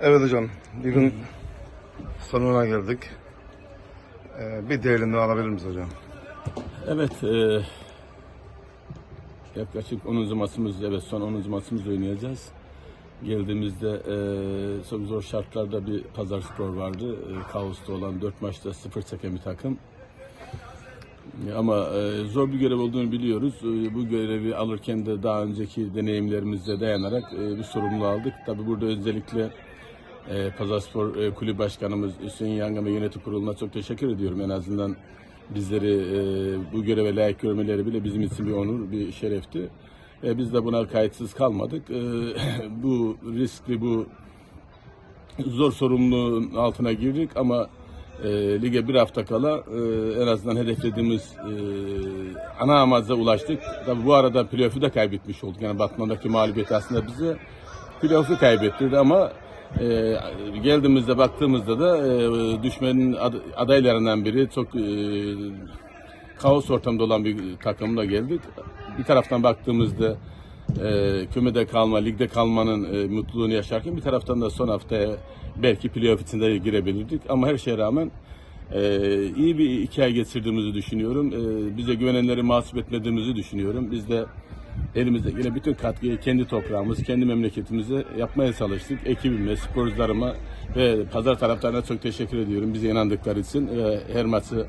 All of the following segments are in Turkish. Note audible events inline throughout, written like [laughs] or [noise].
Evet hocam, ligin sonuna geldik. Ee, bir değerinde alabilir miyiz hocam? Evet, e, yaklaşık 10. maçımız, evet son 10. maçımız oynayacağız. Geldiğimizde e, çok zor şartlarda bir pazar spor vardı. E, kaosta olan 4 maçta 0 çeken bir takım. E, Ama e, zor bir görev olduğunu biliyoruz. E, bu görevi alırken de daha önceki deneyimlerimize dayanarak e, bir sorumluluğu aldık. Tabi burada özellikle e, Pazarspor e, Kulüp Başkanımız Hüseyin Yangın ve yönetim kuruluna çok teşekkür ediyorum. En azından bizleri e, bu göreve layık görmeleri bile bizim için bir onur, bir şerefti. E, biz de buna kayıtsız kalmadık. E, [laughs] bu riskli, bu zor sorumluluğun altına girdik ama e, lige bir hafta kala e, en azından hedeflediğimiz e, ana amaca ulaştık. Tabii bu arada playoff'u da kaybetmiş olduk. Yani Batman'daki mağlubiyet aslında bize playoff'u kaybettirdi ama e, geldiğimizde baktığımızda da e, düşmenin ad- adaylarından biri çok e, kaos ortamda olan bir takımla geldik. Bir taraftan baktığımızda e, kümede kalma, ligde kalmanın mutluluğunu yaşarken bir taraftan da son haftaya belki playoff içinde girebilirdik. Ama her şeye rağmen e, iyi bir iki ay geçirdiğimizi düşünüyorum. E, bize güvenenleri mahcup etmediğimizi düşünüyorum. Biz de elimizde yine bütün katkıyı kendi toprağımız, kendi memleketimize yapmaya çalıştık. Ekibime, sporcularıma ve pazar taraftarına çok teşekkür ediyorum. Bize inandıkları için her maçı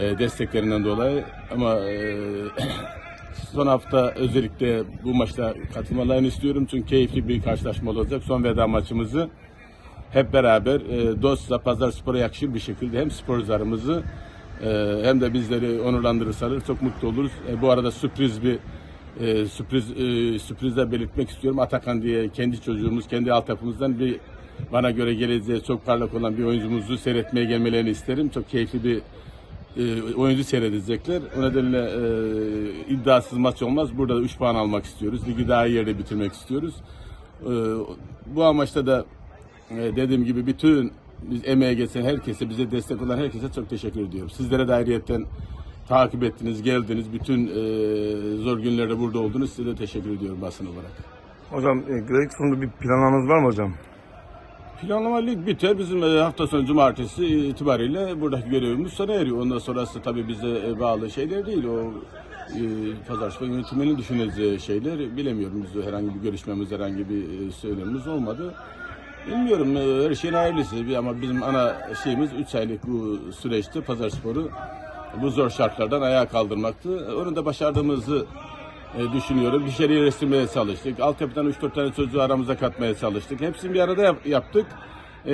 e, desteklerinden dolayı. Ama e, [clears throat] son hafta özellikle bu maçta katılmalarını istiyorum. Çünkü keyifli bir karşılaşma olacak. Son veda maçımızı hep beraber e, dostça Pazar Spor'a yakışır bir şekilde hem sporcularımızı hem de bizleri onurlandırırsalar çok mutlu oluruz. Bu arada sürpriz bir e, sürpriz e, sürprizle belirtmek istiyorum. Atakan diye kendi çocuğumuz, kendi altyapımızdan bir bana göre geleceği çok parlak olan bir oyuncumuzu seyretmeye gelmelerini isterim. Çok keyifli bir e, oyuncu seyredecekler. O nedenle e, iddiasız maç olmaz. Burada da 3 puan almak istiyoruz. Ligi daha iyi yerde bitirmek istiyoruz. E, bu amaçta da e, dediğim gibi bütün biz emeğe geçen herkese, bize destek olan herkese çok teşekkür ediyorum. Sizlere de ayrıyetten takip ettiniz, geldiniz. Bütün e, zor günlerde burada oldunuz. Size de teşekkür ediyorum basın olarak. Hocam, e, lig sonunda bir planlarınız var mı hocam? Planlama lig biter. Bizim e, hafta sonu cumartesi itibariyle buradaki görevimiz sona eriyor. Ondan sonrası tabii bize e, bağlı şeyler değil. O e, pazartesi yönetiminin düşüneceği şeyler bilemiyorum. Biz herhangi bir görüşmemiz, herhangi bir e, söylemimiz olmadı. Bilmiyorum e, her şeyin hayırlısı ama bizim ana şeyimiz 3 aylık bu süreçte pazar sporu bu zor şartlardan ayağa kaldırmaktı. Onu da başardığımızı e, düşünüyorum. Şeyleri resimlemeye çalıştık. Altyapıdan 3-4 tane çocuğu aramıza katmaya çalıştık. Hepsini bir arada yap- yaptık. E,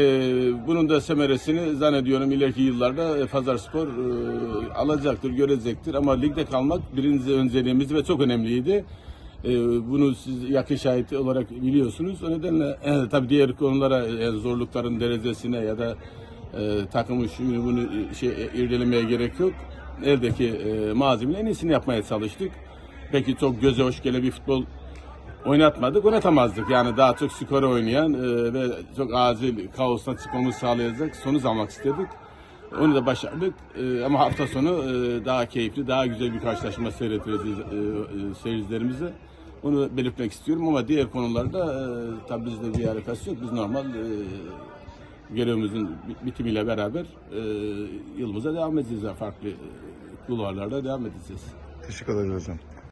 bunun da semeresini zannediyorum ileriki yıllarda e, Spor e, alacaktır, görecektir. Ama ligde kalmak birinci önceliğimiz ve çok önemliydi. E, bunu siz yakın şahit olarak biliyorsunuz. O nedenle tabii diğer konulara zorlukların derecesine ya da e, takımın şunu bunu şey e, irdelemeye gerek yok. Eldeki e, malzemenin en iyisini yapmaya çalıştık. Peki çok göze hoş gelen bir futbol oynatmadık, oynatamazdık. Yani daha çok skora oynayan e, ve çok acil kaostan çıkmamızı sağlayacak sonuç almak istedik. Onu da başardık. E, ama hafta sonu e, daha keyifli, daha güzel bir karşılaşma seyrettireceğiz e, e, seyircilerimize. Onu belirtmek istiyorum ama diğer konularda e, tabii bizde bir alakası yok. Biz normal e, görevimizin bi- bitimiyle beraber e, yılımıza devam edeceğiz. Farklı e, kulvarlarda devam edeceğiz. Teşekkür ederim hocam.